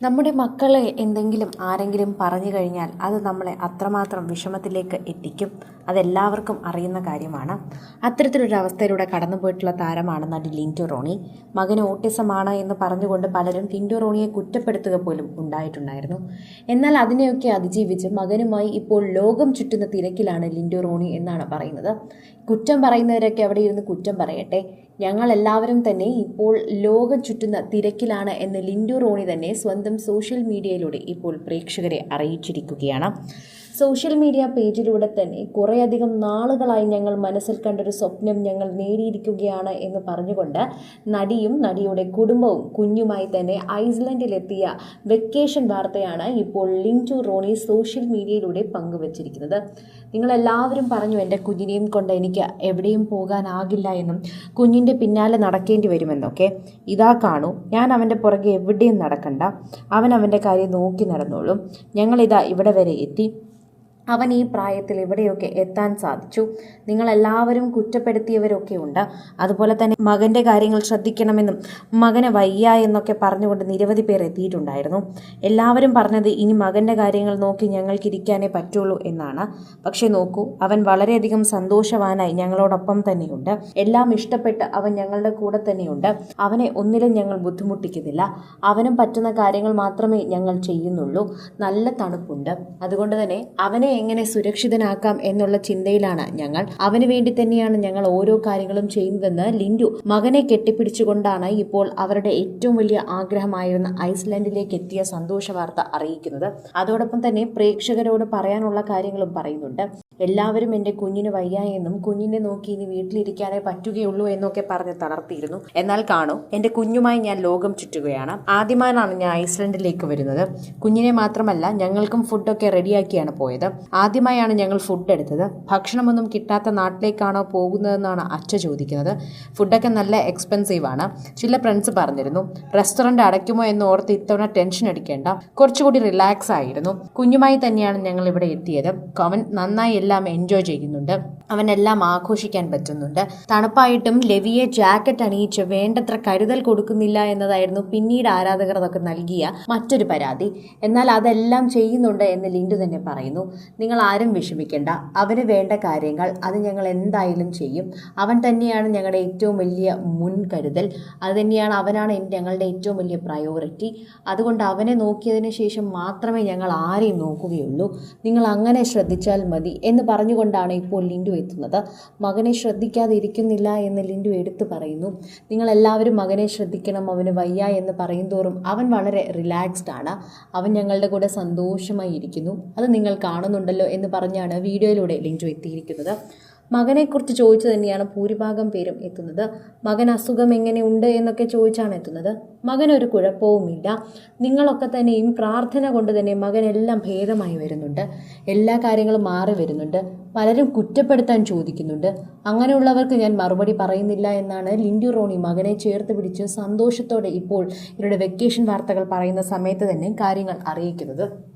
നമ്മുടെ മക്കളെ എന്തെങ്കിലും ആരെങ്കിലും പറഞ്ഞു കഴിഞ്ഞാൽ അത് നമ്മളെ അത്രമാത്രം വിഷമത്തിലേക്ക് എത്തിക്കും. അതെല്ലാവർക്കും അറിയുന്ന കാര്യമാണ്. അത്തരത്തിലൊരു അവസ്ഥയിലൂടെ കടന്നുപോയിട്ടുള്ള താരമാണ് നടി ലിന്റു റോണി. മകന് ഓട്ടിസമാണ് എന്ന് പറഞ്ഞുകൊണ്ട് പലരും ലിന്റു റോണിയെ കുറ്റപ്പെടുത്തുക പോലും ഉണ്ടായിട്ടുണ്ടായിരുന്നു. എന്നാൽ അതിനെയൊക്കെ അതിജീവിച്ച് മകനുമായി ഇപ്പോൾ ലോകം ചുറ്റുന്ന തിരക്കിലാണ് ലിന്റു റോണി എന്നാണ് പറയുന്നത്. കുറ്റം പറയുന്നവരൊക്കെ അവിടെ ഇരുന്ന് കുറ്റം പറയട്ടെ. ഞങ്ങളെല്ലാവരും തന്നെ ഇപ്പോൾ ലോകം ചുറ്റുന്ന തിരക്കിലാണ് എന്ന് ലിന്റു റോണി തന്നെ സ്വന്തം സോഷ്യൽ മീഡിയയിലൂടെ ഇപ്പോൾ പ്രേക്ഷകരെ അറിയിച്ചിരിക്കുകയാണ്. സോഷ്യൽ മീഡിയ പേജിലൂടെ തന്നെ കുറേയധികം നാളുകളായി ഞങ്ങൾ മനസ്സിൽ കണ്ടൊരു സ്വപ്നം ഞങ്ങൾ നേടിയിരിക്കുകയാണ് എന്ന് പറഞ്ഞുകൊണ്ട് നടിയും നടിയുടെ കുടുംബവും കുഞ്ഞുമായി തന്നെ ഐസ്ലൻഡിലെത്തിയ വെക്കേഷൻ വാർത്തയാണ് ഇപ്പോൾ ലിൻഡു റോണി സോഷ്യൽ മീഡിയയിലൂടെ പങ്കുവച്ചിരിക്കുന്നത്. നിങ്ങളെല്ലാവരും പറഞ്ഞു എന്റെ കുഞ്ഞിനെയും കൊണ്ട് എനിക്ക് എവിടെയും പോകാനാകില്ല എന്നും കുഞ്ഞിന്റെ പിന്നാലെ നടക്കേണ്ടി വരുമെന്നൊക്കെ ഇതാ കാണൂ. ഞാൻ അവന്റെ പുറകെ എവിടെയും നടക്കണ്ട. അവൻ അവന്റെ കാര്യം നോക്കി നടന്നോളും. ഞങ്ങളിതാ ഇവിടെ വരെ എത്തി. അവൻ ഈ പ്രായത്തിൽ എവിടെയൊക്കെ എത്താൻ സാധിച്ചു? നിങ്ങളെല്ലാവരും കുറ്റപ്പെടുത്തിയവരൊക്കെ ഉണ്ട് അതുപോലെ തന്നെ മകന്റെ കാര്യങ്ങൾ ശ്രദ്ധിക്കണമെന്നും മകനെ വയ്യ എന്നൊക്കെ പറഞ്ഞുകൊണ്ട് നിരവധി പേർ എത്തിയിട്ടുണ്ടായിരുന്നു. എല്ലാവരും പറഞ്ഞത് ഇനി മകന്റെ കാര്യങ്ങൾ നോക്കി ഞങ്ങൾക്കിരിക്കാനേ പറ്റുള്ളൂ എന്നാണ്. പക്ഷേ നോക്കൂ അവൻ വളരെയധികം സന്തോഷവാനായി ഞങ്ങളോടൊപ്പം തന്നെയുണ്ട്. എല്ലാം ഇഷ്ടപ്പെട്ട് അവൻ ഞങ്ങളുടെ കൂടെ തന്നെയുണ്ട്. അവനെ ഒന്നിലും ഞങ്ങൾ ബുദ്ധിമുട്ടിക്കുന്നില്ല. അവനും പറ്റുന്ന കാര്യങ്ങൾ മാത്രമേ ഞങ്ങൾ ചെയ്യുന്നുള്ളൂ. നല്ല തണുപ്പുണ്ട്. അതുകൊണ്ട് തന്നെ അവനെ എങ്ങനെ സുരക്ഷിതനാക്കാം എന്നുള്ള ചിന്തയിലാണ് ഞങ്ങൾ. അവന് വേണ്ടി തന്നെയാണ് ഞങ്ങൾ ഓരോ കാര്യങ്ങളും ചെയ്യുന്നതെന്ന് ലിൻഡു മകനെ കെട്ടിപ്പിടിച്ചുകൊണ്ടാണ് ഇപ്പോൾ അവരുടെ ഏറ്റവും വലിയ ആഗ്രഹമായിരുന്ന ഐസ്ലാൻഡിലേക്ക് എത്തിയ സന്തോഷ വാർത്ത അറിയിക്കുന്നത്. അതോടൊപ്പം തന്നെ പ്രേക്ഷകരോട് പറയാനുള്ള കാര്യങ്ങളും പറയുന്നുണ്ട്. എല്ലാവരും എന്റെ കുഞ്ഞിന് വയ്യ എന്നും കുഞ്ഞിനെ നോക്കി ഇനി വീട്ടിലിരിക്കാനേ പറ്റുകയുള്ളൂ എന്നൊക്കെ പറഞ്ഞ് തളർത്തിയിരുന്നു. എന്നാൽ കാണൂ എന്റെ കുഞ്ഞുമായി ഞാൻ ലോകം ചുറ്റുകയാണ്. ആദ്യമായാണ് ഞാൻ ഐസ്ലൻഡിലേക്ക് വരുന്നത്. കുഞ്ഞിനെ മാത്രമല്ല ഞങ്ങൾക്കും ഫുഡൊക്കെ റെഡിയാക്കിയാണ് പോയത്. ആദ്യമായാണ് ഞങ്ങൾ ഫുഡ് എടുത്തത്. ഭക്ഷണമൊന്നും കിട്ടാത്ത നാട്ടിലേക്കാണോ പോകുന്നതെന്നാണ് അച്ഛ ചോദിക്കുന്നത്. ഫുഡൊക്കെ നല്ല എക്സ്പെൻസീവ് ആണ്. ചില ഫ്രണ്ട്സ് പറഞ്ഞിരുന്നു റെസ്റ്റോറന്റ് അടയ്ക്കുമോ എന്ന് ഓർത്ത് ഇത്തവണ ടെൻഷൻ അടിക്കേണ്ട. കുറച്ചുകൂടി റിലാക്സ് ആയിരുന്നു. കുഞ്ഞുമായി തന്നെയാണ് ഞങ്ങൾ ഇവിടെ എത്തിയത്. അവൻ നന്നായി എല്ലാം എൻജോയ് ചെയ്യുന്നുണ്ട്. അവനെല്ലാം ആഘോഷിക്കാൻ പറ്റുന്നുണ്ട്. തണുപ്പായിട്ടും ലെവിയെ ജാക്കറ്റ് അണിയിച്ച് വേണ്ടത്ര കരുതൽ കൊടുക്കുന്നില്ല എന്നതായിരുന്നു പിന്നീട് ആരാധകർ അതൊക്കെ നൽകിയ മറ്റൊരു പരാതി. എന്നാൽ അതെല്ലാം ചെയ്യുന്നുണ്ട് എന്ന് ലിൻഡു തന്നെ പറയുന്നു. നിങ്ങൾ ആരും വിഷമിക്കേണ്ട. അവന് വേണ്ട കാര്യങ്ങൾ അത് ഞങ്ങൾ എന്തായാലും ചെയ്യും. അവൻ തന്നെയാണ് ഞങ്ങളുടെ ഏറ്റവും വലിയ മുൻകരുതൽ. അത് തന്നെയാണ് അവനാണ് ഞങ്ങളുടെ ഏറ്റവും വലിയ പ്രയോറിറ്റി അതുകൊണ്ട് അവനെ നോക്കിയതിന് ശേഷം മാത്രമേ ഞങ്ങൾ ആരെയും നോക്കുകയുള്ളൂ. നിങ്ങൾ അങ്ങനെ ശ്രദ്ധിച്ചാൽ മതി എന്ന് പറഞ്ഞുകൊണ്ടാണ് ഇപ്പോൾ ലിൻഡു എത്തുന്നത്. മകനെ ശ്രദ്ധിക്കാതെ ഇരിക്കുന്നില്ല എന്ന് ലിൻഡു എടുത്തു പറയുന്നു. നിങ്ങൾ എല്ലാവരും മകനെ ശ്രദ്ധിക്കണം അവന് വയ്യ എന്ന് പറയും തോറും അവൻ വളരെ റിലാക്സ്ഡ് ആണ്. അവൻ ഞങ്ങളുടെ കൂടെ സന്തോഷമായി ഇരിക്കുന്നു. അത് നിങ്ങൾ കാണുന്നുണ്ടല്ലോ എന്ന് പറഞ്ഞാണ് വീഡിയോയിലൂടെ ലിൻഡു എത്തിയിരിക്കുന്നത്. മകനെക്കുറിച്ച് ചോദിച്ചു തന്നെയാണ് ഭൂരിഭാഗം പേരും എത്തുന്നത്. മകൻ അസുഖം എങ്ങനെയുണ്ട് എന്നൊക്കെ ചോദിച്ചാണ് എത്തുന്നത്. മകനൊരു കുഴപ്പവുമില്ല. നിങ്ങളൊക്കെ തന്നെയും പ്രാർത്ഥന കൊണ്ട് തന്നെ മകനെല്ലാം ഭേദമായി വരുന്നുണ്ട്. എല്ലാ കാര്യങ്ങളും മാറി വരുന്നുണ്ട്. പലരും കുറ്റപ്പെടുത്താൻ ചോദിക്കുന്നുണ്ട്. അങ്ങനെയുള്ളവർക്ക് ഞാൻ മറുപടി പറയുന്നില്ല എന്നാണ് ലിൻഡു റോണി മകനെ ചേർത്ത് പിടിച്ച് സന്തോഷത്തോടെ ഇപ്പോൾ ഇവരുടെ വെക്കേഷൻ വാർത്തകൾ പറയുന്ന സമയത്ത് തന്നെ കാര്യങ്ങൾ അറിയിക്കുന്നത്.